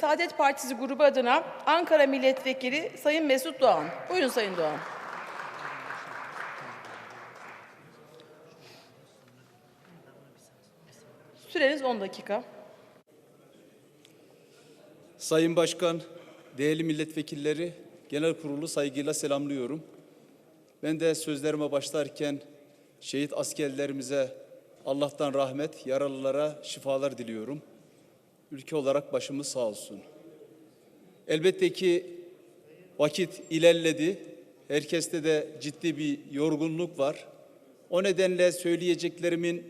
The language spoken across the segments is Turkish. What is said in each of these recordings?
Saadet Partisi grubu adına Ankara Milletvekili Sayın Mesut Doğan. Buyurun Sayın Doğan. Süreniz 10 dakika. Sayın Başkan, değerli milletvekilleri, genel kurulu saygıyla selamlıyorum. Ben de sözlerime başlarken şehit askerlerimize Allah'tan rahmet, yaralılara şifalar diliyorum. Ülke olarak başımız sağ olsun. Elbette ki vakit ilerledi. Herkeste de ciddi bir yorgunluk var. O nedenle söyleyeceklerimin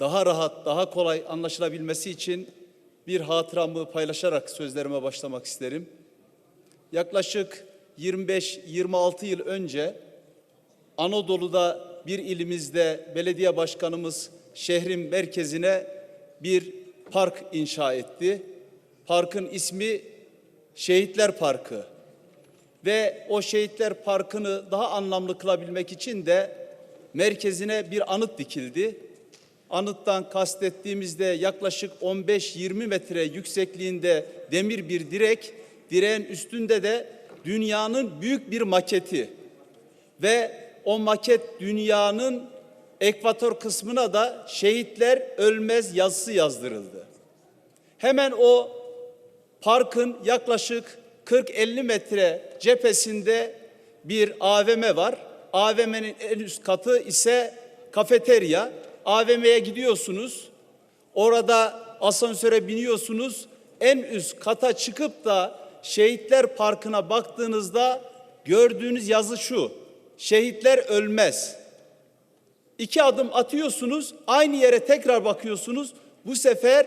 daha rahat, daha kolay anlaşılabilmesi için bir hatıramı paylaşarak sözlerime başlamak isterim. Yaklaşık 25-26 yıl önce Anadolu'da bir ilimizde belediye başkanımız şehrin merkezine bir park inşa etti. Parkın ismi Şehitler Parkı. Ve o Şehitler Parkı'nı daha anlamlı kılabilmek için de merkezine bir anıt dikildi. Anıttan kastettiğimizde yaklaşık 15-20 metre yüksekliğinde demir bir direk, direğin üstünde de dünyanın büyük bir maketi ve o maket dünyanın ekvator kısmına da şehitler ölmez yazısı yazdırıldı. Hemen o parkın yaklaşık 40-50 metre cephesinde bir AVM var. AVM'nin en üst katı ise kafeterya. AVM'ye gidiyorsunuz. Orada asansöre biniyorsunuz. En üst kata çıkıp da Şehitler Parkı'na baktığınızda gördüğünüz yazı şu. Şehitler ölmez. İki adım atıyorsunuz, aynı yere tekrar bakıyorsunuz. Bu sefer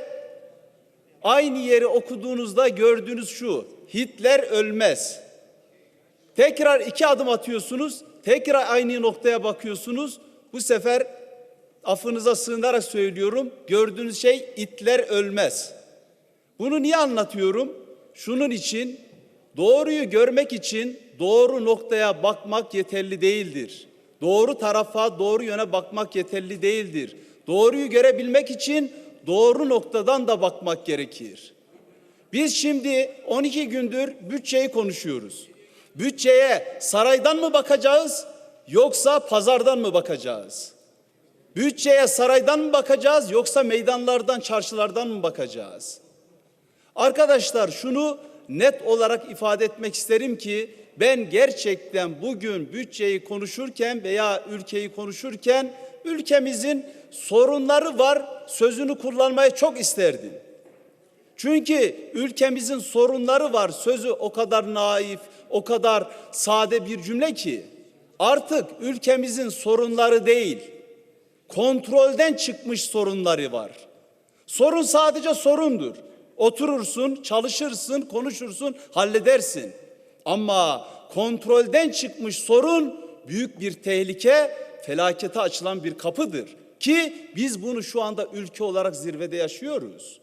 aynı yeri okuduğunuzda gördüğünüz şu. Hitler ölmez. Tekrar iki adım atıyorsunuz, tekrar aynı noktaya bakıyorsunuz. Bu sefer affınıza sığınarak söylüyorum. Gördüğünüz şey itler ölmez. Bunu niye anlatıyorum? Şunun için doğruyu görmek için doğru noktaya bakmak yeterli değildir. Doğru tarafa, doğru yöne bakmak yeterli değildir. Doğruyu görebilmek için doğru noktadan da bakmak gerekir. Biz şimdi 12 gündür bütçeyi konuşuyoruz. Bütçeye saraydan mı bakacağız yoksa pazardan mı bakacağız? Bütçeye saraydan mı bakacağız yoksa meydanlardan, çarşılardan mı bakacağız? Arkadaşlar şunu net olarak ifade etmek isterim ki ben gerçekten bugün bütçeyi konuşurken veya ülkeyi konuşurken ülkemizin sorunları var sözünü kullanmayı çok isterdim. Çünkü ülkemizin sorunları var sözü o kadar naif, o kadar sade bir cümle ki artık ülkemizin sorunları değil, kontrolden çıkmış sorunları var. Sorun sadece sorundur. Oturursun, çalışırsın, konuşursun, halledersin. Ama kontrolden çıkmış sorun büyük bir tehlike, felakete açılan bir kapıdır. Ki biz bunu şu anda ülke olarak zirvede yaşıyoruz.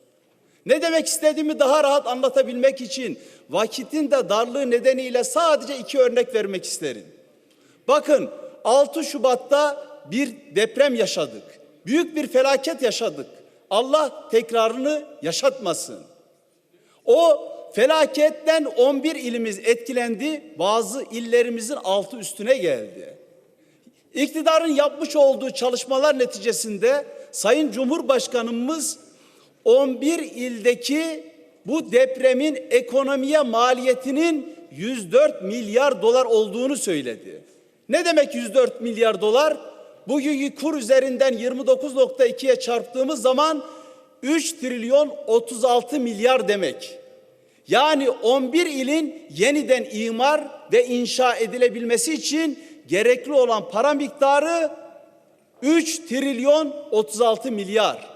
Ne demek istediğimi daha rahat anlatabilmek için vakitin de darlığı nedeniyle sadece iki örnek vermek isterim. Bakın 6 Şubat'ta bir deprem yaşadık. Büyük bir felaket yaşadık. Allah tekrarını yaşatmasın. O felaketten 11 ilimiz etkilendi. Bazı illerimizin altı üstüne geldi. İktidarın yapmış olduğu çalışmalar neticesinde Sayın Cumhurbaşkanımız 11 ildeki bu depremin ekonomiye maliyetinin 104 milyar dolar olduğunu söyledi. Ne demek 104 milyar dolar? Bugünkü kur üzerinden 29.2'ye çarptığımız zaman 3 trilyon 36 milyar demek. Yani 11 ilin yeniden imar ve inşa edilebilmesi için gerekli olan para miktarı 3 trilyon 36 milyar.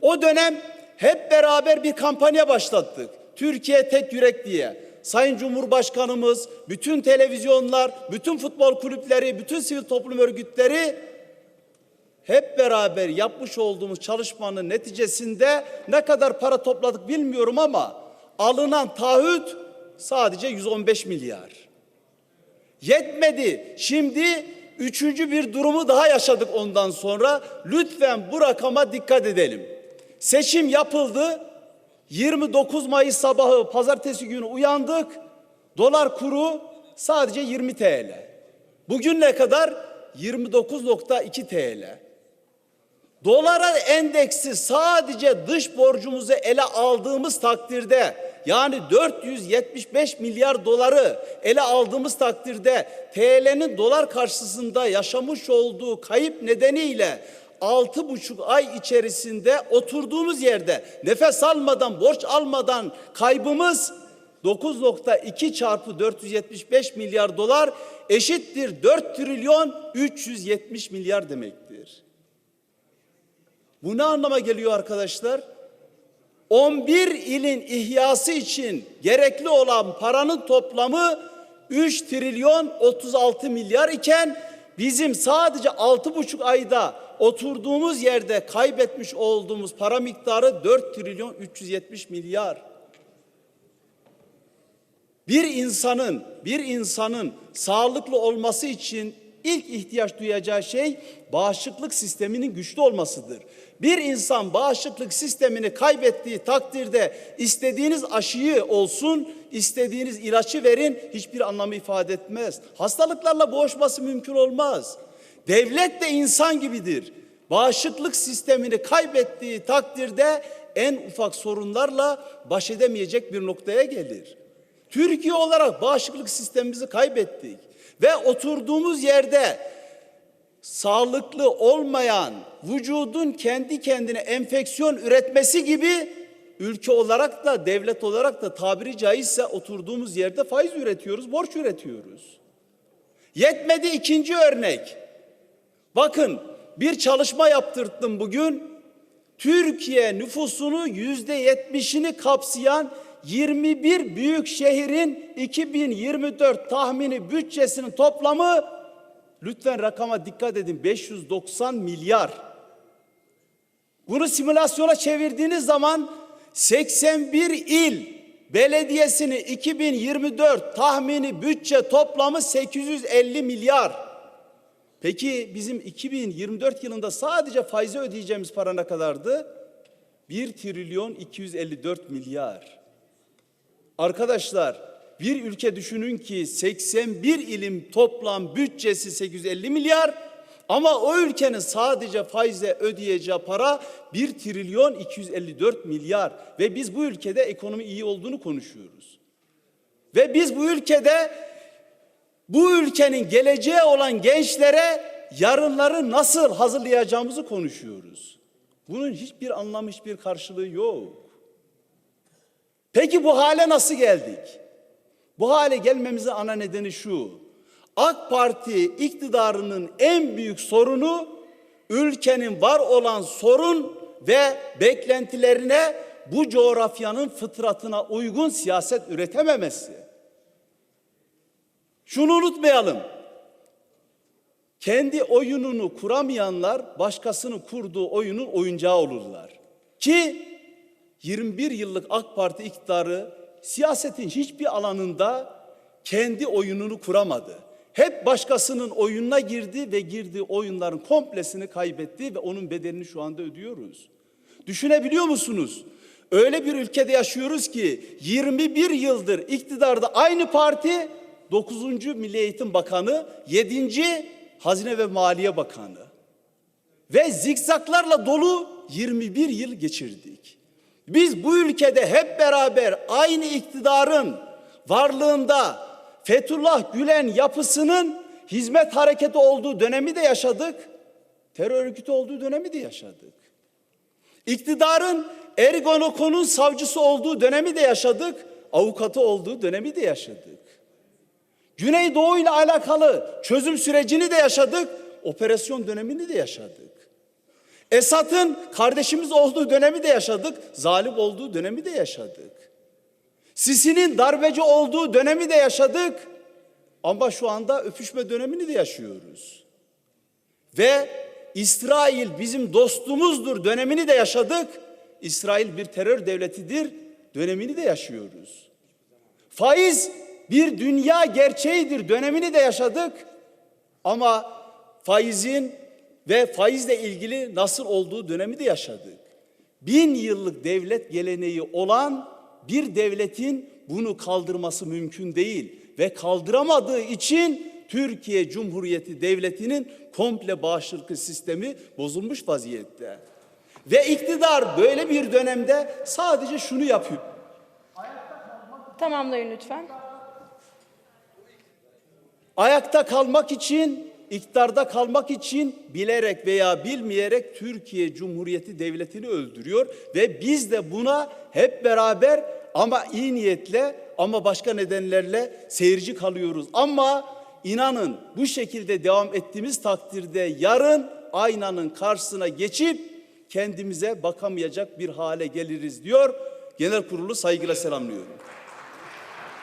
O dönem hep beraber bir kampanya başlattık. Türkiye tek yürek diye. Sayın Cumhurbaşkanımız, bütün televizyonlar, bütün futbol kulüpleri, bütün sivil toplum örgütleri hep beraber yapmış olduğumuz çalışmanın neticesinde ne kadar para topladık bilmiyorum ama alınan taahhüt sadece 115 milyar. Yetmedi. Şimdi üçüncü bir durumu daha yaşadık ondan sonra. Lütfen bu rakama dikkat edelim. Seçim yapıldı. 29 Mayıs sabahı pazartesi günü uyandık. Dolar kuru sadece 20 TL. Bugün ne kadar? 29.2 TL. Dolara endeksi sadece dış borcumuzu ele aldığımız takdirde yani 475 milyar doları ele aldığımız takdirde TL'nin dolar karşısında yaşamış olduğu kayıp nedeniyle altı buçuk ay içerisinde oturduğumuz yerde nefes almadan borç almadan kaybımız 9.2 çarpı 475 milyar dolar eşittir 4 trilyon 370 milyar demektir. Bu ne anlama geliyor arkadaşlar? 11 ilin ihyası için gerekli olan paranın toplamı 3 trilyon 36 milyar iken bizim sadece 6,5 ayda oturduğumuz yerde kaybetmiş olduğumuz para miktarı 4 trilyon 370 milyar. Bir insanın bir insanın sağlıklı olması için ilk ihtiyaç duyacağı şey bağışıklık sisteminin güçlü olmasıdır. Bir insan bağışıklık sistemini kaybettiği takdirde istediğiniz aşıyı olsun, istediğiniz ilaçı verin hiçbir anlamı ifade etmez. Hastalıklarla boğuşması mümkün olmaz. Devlet de insan gibidir. Bağışıklık sistemini kaybettiği takdirde en ufak sorunlarla baş edemeyecek bir noktaya gelir. Türkiye olarak bağışıklık sistemimizi kaybettik ve oturduğumuz yerde sağlıklı olmayan vücudun kendi kendine enfeksiyon üretmesi gibi ülke olarak da devlet olarak da tabiri caizse oturduğumuz yerde faiz üretiyoruz, borç üretiyoruz. Yetmedi ikinci örnek. Bakın bir çalışma yaptırttım bugün. Türkiye nüfusunu yüzde yetmişini kapsayan 21 büyük şehrin 2024 tahmini bütçesinin toplamı lütfen rakama dikkat edin 590 milyar. Bunu simülasyona çevirdiğiniz zaman 81 il belediyesini 2024 tahmini bütçe toplamı 850 milyar. Peki bizim 2024 yılında sadece faize ödeyeceğimiz para ne kadardı? 1 trilyon 254 milyar. Arkadaşlar bir ülke düşünün ki 81 ilim toplam bütçesi 850 milyar ama o ülkenin sadece faizle ödeyeceği para 1 trilyon 254 milyar ve biz bu ülkede ekonomi iyi olduğunu konuşuyoruz. Ve biz bu ülkede bu ülkenin geleceği olan gençlere yarınları nasıl hazırlayacağımızı konuşuyoruz. Bunun hiçbir anlamı, hiçbir karşılığı yok. Peki bu hale nasıl geldik? Bu hale gelmemizin ana nedeni şu. AK Parti iktidarının en büyük sorunu ülkenin var olan sorun ve beklentilerine bu coğrafyanın fıtratına uygun siyaset üretememesi. Şunu unutmayalım. Kendi oyununu kuramayanlar başkasının kurduğu oyunun oyuncağı olurlar. Ki 21 yıllık AK Parti iktidarı siyasetin hiçbir alanında kendi oyununu kuramadı. Hep başkasının oyununa girdi ve girdiği oyunların komplesini kaybetti ve onun bedelini şu anda ödüyoruz. Düşünebiliyor musunuz? Öyle bir ülkede yaşıyoruz ki 21 yıldır iktidarda aynı parti 9. Milli Eğitim Bakanı, 7. Hazine ve Maliye Bakanı. Ve zikzaklarla dolu 21 yıl geçirdik. Biz bu ülkede hep beraber aynı iktidarın varlığında Fethullah Gülen yapısının hizmet hareketi olduğu dönemi de yaşadık. Terör örgütü olduğu dönemi de yaşadık. İktidarın Ergonokon'un savcısı olduğu dönemi de yaşadık. Avukatı olduğu dönemi de yaşadık. Güneydoğu ile alakalı çözüm sürecini de yaşadık. Operasyon dönemini de yaşadık. Esat'ın kardeşimiz olduğu dönemi de yaşadık. Zalim olduğu dönemi de yaşadık. Sisi'nin darbeci olduğu dönemi de yaşadık. Ama şu anda öpüşme dönemini de yaşıyoruz. Ve İsrail bizim dostumuzdur dönemini de yaşadık. İsrail bir terör devletidir dönemini de yaşıyoruz. Faiz bir dünya gerçeğidir dönemini de yaşadık. Ama faizin ve faizle ilgili nasıl olduğu dönemi de yaşadık. bin yıllık devlet geleneği olan bir devletin bunu kaldırması mümkün değil ve kaldıramadığı için Türkiye Cumhuriyeti Devleti'nin komple bağışıklık sistemi bozulmuş vaziyette. Ve iktidar böyle bir dönemde sadece şunu yapıyor. Tamamlayın lütfen. Ayakta kalmak için, iktidarda kalmak için bilerek veya bilmeyerek Türkiye Cumhuriyeti Devleti'ni öldürüyor ve biz de buna hep beraber ama iyi niyetle ama başka nedenlerle seyirci kalıyoruz. Ama inanın bu şekilde devam ettiğimiz takdirde yarın aynanın karşısına geçip kendimize bakamayacak bir hale geliriz diyor. Genel kurulu saygıyla selamlıyorum.